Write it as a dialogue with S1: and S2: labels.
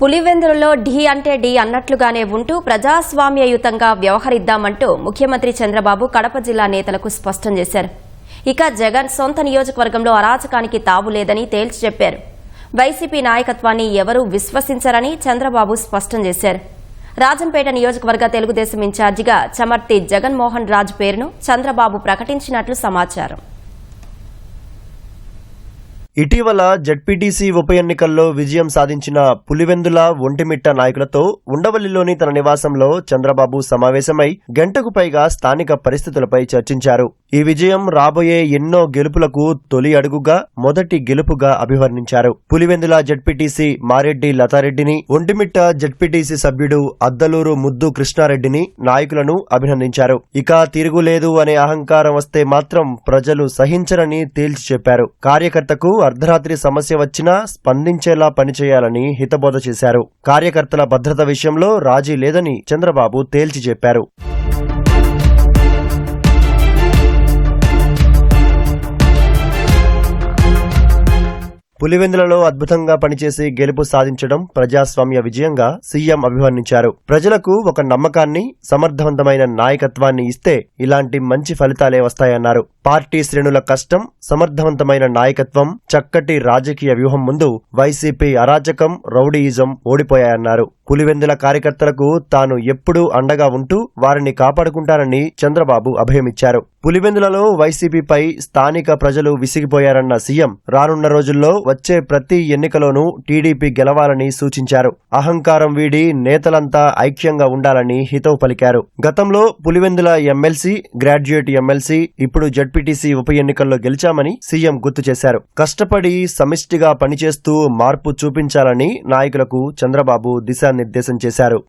S1: పులివెందులలో ఢీ అంటే ఢీ అన్నట్లుగానే ఉంటూ ప్రజాస్వామ్యయుతంగా వ్యవహరిద్దామంటూ ముఖ్యమంత్రి చంద్రబాబు కడప జిల్లా నేతలకు స్పష్టం చేశారు. ఇక జగన్ సొంత నియోజకవర్గంలో అరాచకానికి తావు లేదని తేల్చి చెప్పారు. వైసీపీ నాయకత్వాన్ని ఎవరూ విశ్వసించరని చంద్రబాబు స్పష్టం చేశారు. రాజంపేట నియోజకవర్గ తెలుగుదేశం ఇన్ఛార్జిగా చమర్తి జగన్మోహన్ రాజు పేరును చంద్రబాబు ప్రకటించినట్లు సమాచారం.
S2: ఇటీవల జడ్పీటీసీ ఉప ఎన్నికల్లో విజయం సాధించిన పులివెందుల ఒంటిమిట్ట నాయకులతో ఉండవల్లిలోని తన నివాసంలో చంద్రబాబు సమావేశమై గంటకు పైగా స్థానిక పరిస్థితులపై చర్చించారు. ఈ విజయం రాబోయే ఎన్నో గెలుపులకు తొలి అడుగుగా మొదటి గెలుపుగా అభివర్ణించారు. పులివెందుల జడ్పీటీసీ మారెడ్డి లతారెడ్డిని ఒంటిమిట్ట జడ్పీటీసీ సభ్యుడు అద్దలూరు ముద్దు కృష్ణారెడ్డిని నాయకులను అభినందించారు. ఇక తిరుగులేదు అనే అహంకారం వస్తే మాత్రం ప్రజలు సహించరని తేల్చి చెప్పారు. కార్యకర్తకు అర్ధరాత్రి సమస్య వచ్చినా స్పందించేలా పనిచేయాలని హితబోధ చేశారు. కార్యకర్తల భద్రత విషయంలో రాజీ లేదని చంద్రబాబు తేల్చి చెప్పారు. పులివెందులలో అద్భుతంగా పనిచేసి గెలుపు సాధించడం ప్రజాస్వామ్య విజయంగా సీఎం అభివర్ణించారు. ప్రజలకు ఒక నమ్మకాన్ని సమర్థవంతమైన నాయకత్వాన్ని ఇస్తే ఇలాంటి మంచి ఫలితాలే వస్తాయన్నారు. పార్టీ శ్రేణుల కష్టం సమర్థవంతమైన నాయకత్వం చక్కటి రాజకీయ వ్యూహం ముందు వైసీపీ అరాచకం రౌడీయిజం ఓడిపోయాయన్నారు. పులివెందుల కార్యకర్తలకు తాను ఎప్పుడూ అండగా ఉంటూ వారిని కాపాడుకుంటానని చంద్రబాబు అభయమిచ్చారు. పులివెందులలో వైసీపీపై స్థానిక ప్రజలు విసిగిపోయారన్న సీఎం రానున్న రోజుల్లో వచ్చే ప్రతి ఎన్నికలోనూ టీడీపీ గెలవాలని సూచించారు. అహంకారం వీడి నేతలంతా ఐక్యంగా ఉండాలని హితవు పలికారు. గతంలో పులివెందుల ఎమ్మెల్సీ గ్రాడ్యుయేట్ ఎమ్మెల్సీ ఇప్పుడు జడ్పీటీసీ ఉప ఎన్నికల్లో గెలిచామని సీఎం గుర్తు చేశారు. కష్టపడి సమిష్టిగా పనిచేస్తూ మార్పు చూపించాలని నాయకులకు చంద్రబాబు దిశానిర్దేశం చేశారు.